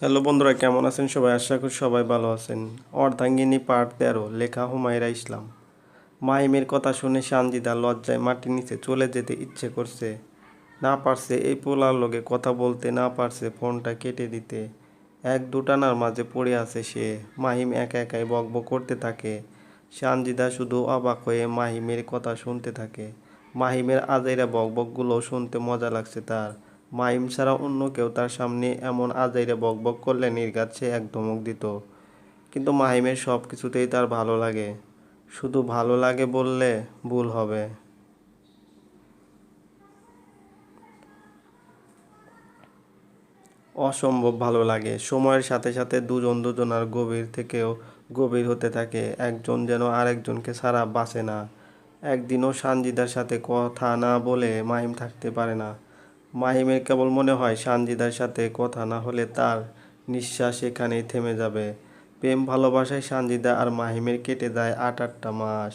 Hello বন্ধুরা, কেমন আছেন সবাই? আশা করি সবাই ভালো আছেন। অর্ধাঙ্গিনী পার্ট তেরো, লেখা হুমায়রা ইসলাম। মাহিমের কথা শুনে সানজিদা লজ্জায় মাটির নিচে চলে যেতে ইচ্ছে করছে। না পারছে এই পোলার লগে কথা বলতে, না পারছে ফোনটা কেটে দিতে। এক দুটানার মাঝে পড়ে আছে সে। মাহিম একা একাই বকবক করতে থাকে। সানজিদা শুধু অবাক হয়ে মাহিমের কথা শুনতে থাকে। মাহিমের আজাইরা বকবকগুলো শুনতে মজা লাগছে তার। মাহিম ছাড়া অন্য কেউ তার সামনে এমন আজাইরা বকবক করলে নির্ঘাত সে এক ধমক দিত। কিন্তু মাহিমের সব কিছুতেই তার ভালো লাগে। শুধু ভালো লাগে বললে ভুল হবে। অসম্ভব ভালো লাগে। সময়ের সাথে সাথে দুজন দুজনার গভীর থেকেও গভীর হতে থাকে। একজন যেন আরেকজনকে ছাড়া বাঁচে না। একদিনও সানজিদার সাথে কথা না বলে মাহিম থাকতে পারে না। মাহিমের কেবল মনে হয় সানজিদার সাথে কথা না হলে তার নিঃশ্বাস এখানেই থেমে যাবে। প্রেম ভালোবাসায় সানজিদা আর মাহিমের কেটে যায় আট আটটা মাস।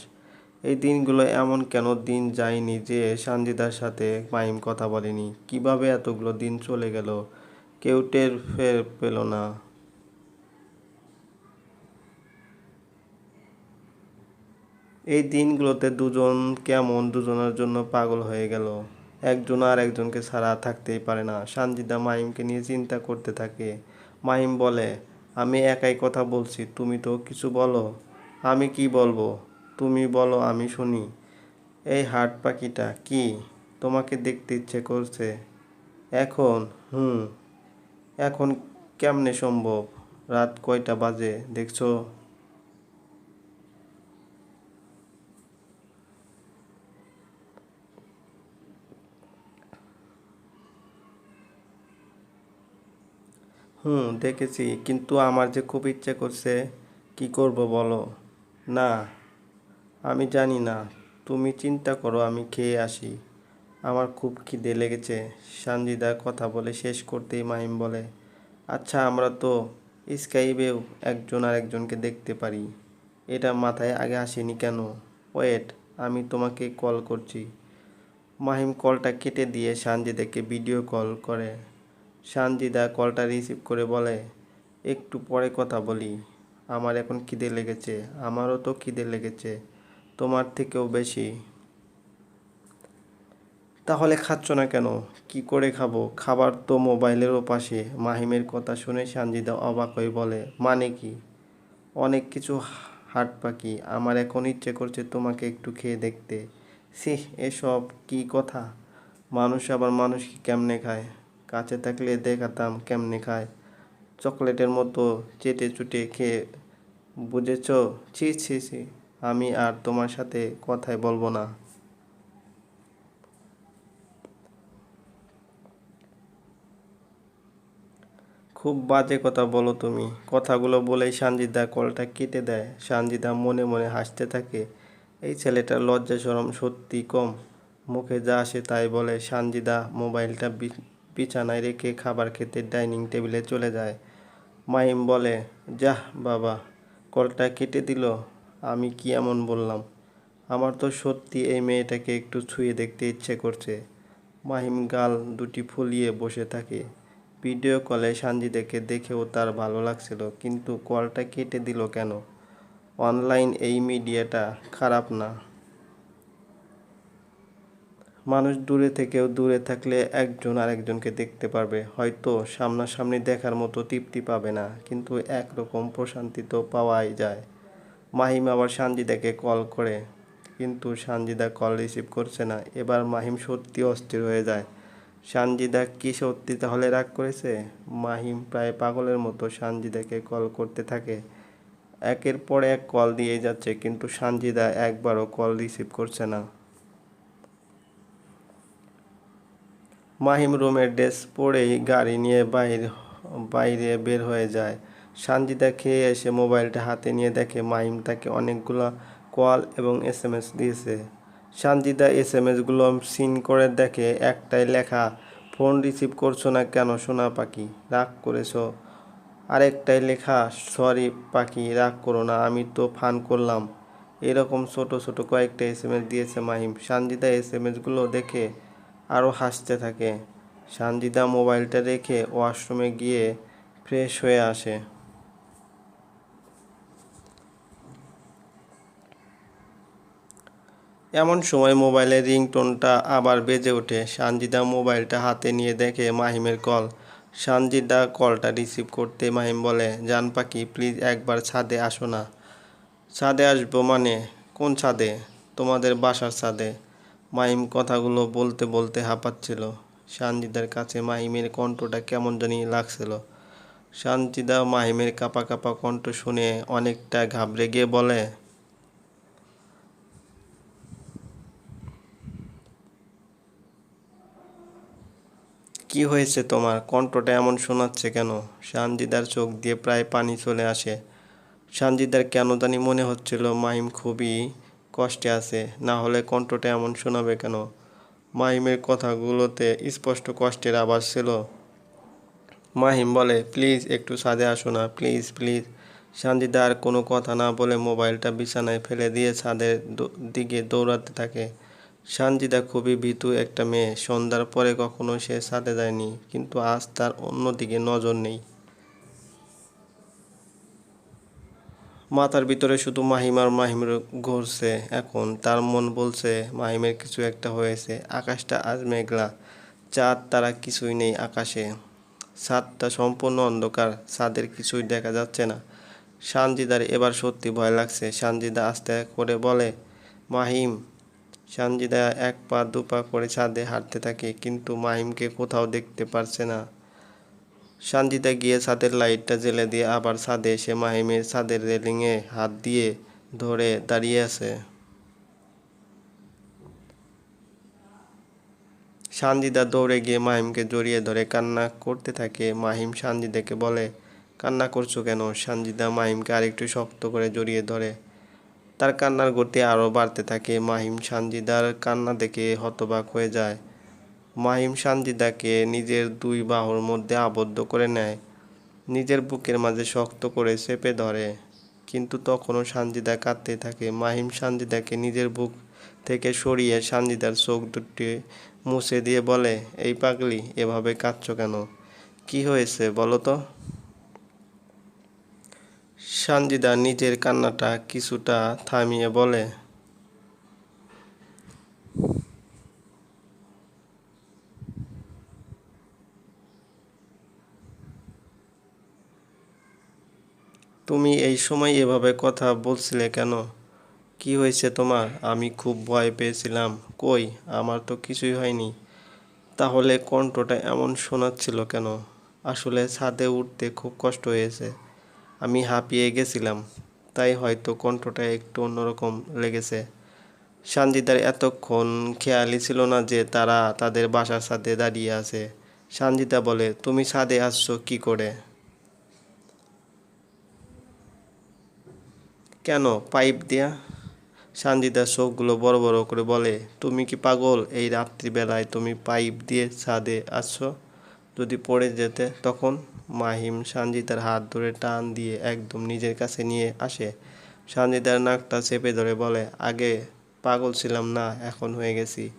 এই দিনগুলো এমন কেন দিন যায়নি যে সানজিদার সাথে মাহিম কথা বলেনি? কীভাবে এতগুলো দিন চলে গেল? কেউ টের ফের পেল না। এই দিনগুলোতে দুজন কেমন দুজনের জন্য পাগল হয়ে গেল? একজন আর একজনকে ছাড়া থাকতেই পারে না। সানজিদা মাহিমকে নিয়ে চিন্তা করতে থাকে। মাহিম বলে, আমি একাই কথা বলছি, তুমি তো কিছু বলো। আমি কি বলব? তুমি বলো, আমি শুনি। এই হাট পাখিটা কি? তোমাকে দেখতে ইচ্ছে করছে। এখন? হুম। এখন কেমনে সম্ভব? রাত কয়টা বাজে? দেখছ? হুম, দেখেছি। কিন্তু আমার যে খুব ইচ্ছে করছে, কি করব বলো? না, আমি জানি না। তুমি চিন্তা করো, আমি খেয়ে আসি। আমার খুব খিদে লেগেছে। সানজিদা কথা বলে শেষ করতেই মাহিম বলে আচ্ছা আমরা তো স্কাইবেও একজন আরেকজনকে দেখতে পারি। এটা মাথায় আগে আসেনি কেন? ওয়েট, আমি তোমাকে কল করছি। মাহিম কলটা কেটে দিয়ে সানজিদাকে ভিডিও কল করে। সানজিদা কলটা রিসিভ করে বলে, একটু পরে কথা বলি। আমার এখন খিদে লেগেছে, আমারও তো খিদে লেগেছে, তোমার থেকেও বেশি। তাহলে খাচ্ছ না কেন? কি করে খাব? খাবার তো মোবাইলেরও পাশে। মাহিমের কথা শুনে সানজিদা অবাক হয়ে বলে মানে কি? অনেক কিছু হাট পাখি। আমার এখন ইচ্ছে করছে তোমাকে একটু খেয়ে দেখতে। সি এসব কি কথা? মানুষ আবার মানুষ কি কেমনে খায়? কাছে থাকলে দেখাতাম কেমনে খায়? চকলেটের মতো চেটে চুটে খেয়ে বুঝেছ? ছি ছি ছি, আমি আর তোমার সাথে কথাই বলব না। খুব বাজে কথা বলো তুমি। কথাগুলো বলেই সানজিদা কলটা কেটে দেয়। সানজিদা মনে মনে হাসতে থাকে। এই ছেলেটার লজ্জা শরম সত্যি কম। মুখে যা আসে তাই বলে। সানজিদা মোবাইলটা বিছানায় রেখে খাবার খেতে ডাইনিং টেবিলে চলে যায়। মাহিম বলে, যাহ, বাবা, কলটা কেটে দিল, আমি কি এমন বললাম? আমার তো সত্যি এই মেয়েটাকে একটু ছুঁয়ে দেখতে ইচ্ছে করছে। মাহিম গাল দুটি ফুলিয়ে বসে থাকে। ভিডিও কলে সানজিদাকে দেখেও তার ভালো লাগছিল, কিন্তু কলটা কেটে দিল কেন? অনলাইন এই মিডিয়াটা খারাপ না। মানুষ দূরে থেকেও দূরে থাকলে একজন আরেকজনকে দেখতে পারবে। হয়তো সামনাসামনি দেখার মতো তৃপ্তি পাবে না, কিন্তু একরকম প্রশান্তি তো পাওয়াই যায়। মাহিম আবার সানজিদাকে কল করে, কিন্তু সানজিদা কল রিসিভ করছে না। এবার মাহিম সত্যি অস্থির হয়ে যায়। সানজিদা, কি সত্যি তাহলে রাগ করেছে? মাহিম প্রায় পাগলের মতো সানজিদাকে কল করতে থাকে। একের পর এক কল দিয়ে যাচ্ছে, কিন্তু সানজিদা একবারও কল রিসিভ করছে না। মাহিম রুমের ড্রেস পরেই গাড়ি নিয়ে বাইরে বাইরে বের হয়ে যায়। সানজিদা খেয়ে এসে মোবাইলটা হাতে নিয়ে দেখে মাহিম তাকে অনেকগুলো কল এবং এস এম এস দিয়েছে। সানজিদা এস এম এসগুলো সিন করে দেখে একটাই লেখা, ফোন রিসিভ করছ না কেন সোনা পাখি? রাগ করেছ। আরেকটাই লেখা, সরি পাখি, রাগ করো না, আমি তো ফান করলাম। এরকম ছোট ছোট কয়েকটা এস এম এস দিয়েছে মাহিম। সানজিদা এস এম এসগুলো দেখে আরও হাসতে থাকে। সানজিদা মোবাইলটা রেখে ওয়াশরুমে গিয়ে ফ্রেশ হয়ে আসে। এমন সময় মোবাইলের রিংটোনটা আবার বেজে ওঠে। সানজিদা মোবাইলটা হাতে নিয়ে দেখে মাহিমের কল। সানজিদা কলটা রিসিভ করতে মাহিম বলে, জান পাখি, প্লিজ একবার ছাদে আসো না। ছাদে আসব মানে? কোন ছাদে? তোমাদের বাসার ছাদে? মাহিম কথাগুলো বলতে বলতে হাঁপাচ্ছিল। সানজিদার কাছে মাহিমের কণ্ঠটা কেমন জানি লাগছিল। সানজিদা মাহিমের কাপা কাপা কণ্ঠ শুনে অনেকটা ঘাবড়ে গিয়ে বলে, কি হয়েছে তোমার? কণ্ঠটা এমন শোনাচ্ছে কেন? সানজিদার চোখ দিয়ে প্রায় পানি চলে আসে। সানজিদার কেন জানি মনে হচ্ছিল মাহিম খুবই কষ্টে আছে, না হলে কণ্ঠটা এমন শোনাবে কেন? মাহিমের কথাগুলোতে স্পষ্ট কষ্টের আওয়াজ ছিল। মাহিম বলে, প্লিজ, একটু ছাদে আসো না, প্লিজ প্লিজ। সানজিদা আর কোনো কথা না বলে মোবাইলটা বিছানায় ফেলে দিয়ে ছাদের দিকে দৌড়াতে থাকে। সানজিদা খুবই ভীতু একটা মেয়ে, সন্ধ্যার পরে কখনো সে ছাদে যায়নি, কিন্তু আজ তার অন্যদিকে নজর নেই। মাথার ভিতরে শুধু মাহিম আর মাহিমের ঘুরছে এখন। তার মন বলছে, মাহিমের কিছু একটা হয়েছে। আকাশটা আজ মেঘলা। চাঁদ তারা কিছুই নেই আকাশে। ছাদটা সম্পূর্ণ অন্ধকার। ছাদের কিছুই দেখা যাচ্ছে না। সানজিদার এবার সত্যি ভয় লাগছে। সানজিদা আস্তে করে বলে, মাহিম। সানজিদা এক পা, দু পা করে ছাদে হাঁটতে থাকে, কিন্তু মাহিমকে কোথাও দেখতে পারছে না। সানজিদা গিয়ে ছাদের লাইটটা জ্বেলে দিয়ে আবার ছাদে এসে মাহিমের ছাদের রেলিংয়ে হাত দিয়ে ধরে দাঁড়িয়ে আছে। সানজিদা দৌড়ে গিয়ে মাহিমকে জড়িয়ে ধরে কান্না করতে থাকে। মাহিম সানজিদাকে বলে, কান্না করছ কেন? সানজিদা মাহিমকে আরেকটু শক্ত করে জড়িয়ে ধরে। তার কান্নার গতি আরও বাড়তে থাকে। মাহিম সানজিদার কান্না দেখে হতবাক হয়ে যায়। মাহিম সানজিদাকে নিজের দুই বাহুর মধ্যে আবদ্ধ করে নেয়। নিজের বুকের মাঝে শক্ত করে চেপে ধরে। কিন্তু তখনও সানজিদা কাঁদতে থাকে। মাহিম সানজিদাকে নিজের বুক থেকে সরিয়ে সানজিদার চোখ দুটি মুছে দিয়ে বলে, এই পাগলি, এভাবে কাঁদছো কেন? কি হয়েছে বলো তো? সানজিদা নিজের কান্নাটা কিছুটা থামিয়ে বলে তুমি এই সময় এভাবে কথা বলছিলে কেন? কি হয়েছে তোমার? আমি খুব ভয় পেয়েছিলাম। কই? আমার তো কিছুই হয়নি। তাহলে কণ্ঠটা এমন শোনাচ্ছিল কেন? আসলে ছাদে উঠতে খুব কষ্ট হয়েছে। আমি হাঁপিয়ে গেছিলাম। তাই হয়তো কণ্ঠটা একটু অন্যরকম লেগেছে। সানজিদার এতক্ষণ খেয়ালই ছিল না যে তারা তাদের বাসার সাথে দাঁড়িয়ে আছে। সানজিদা বলে, তুমি ছাদে আসছো কি করে? কেন পাইপ দিয়া সানজিদা চোখগুলো বড় বড় করে বলে, তুমি কি পাগল? এই রাত্রিবেলায় তুমি পাইপ দিয়ে ছাদে আসছো? যদি পড়ে যেতে, তখন? মাহিম সানজিদার হাত ধরে টান দিয়ে একদম নিজের কাছে নিয়ে আসে। সানজিদার নাকটা চেপে ধরে বলে, আগে পাগল ছিলাম না, এখন হয়ে গেছি।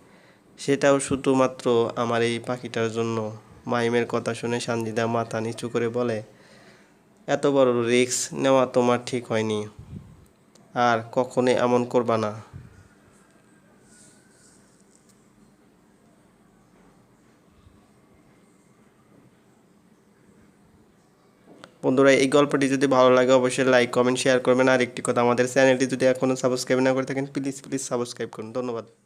সেটাও শুধুমাত্র আমার এই পাখিটার জন্য। মাহিমের কথা শুনে সানজিদা মাথা নিচু করে বলে, এত বড় রিস্ক নেওয়া তোমার ঠিক হয়নি। আর কখনো এমন করবা না। বন্ধুরা, এই গল্পটি যদি ভালো লাগে, অবশ্যই লাইক কমেন্ট শেয়ার করবেন। আর একটি কথা, আমাদের চ্যানেলটি যদি এখনও সাবস্ক্রাইব না করে থাকেন প্লিজ প্লিজ সাবস্ক্রাইব করুন। ধন্যবাদ।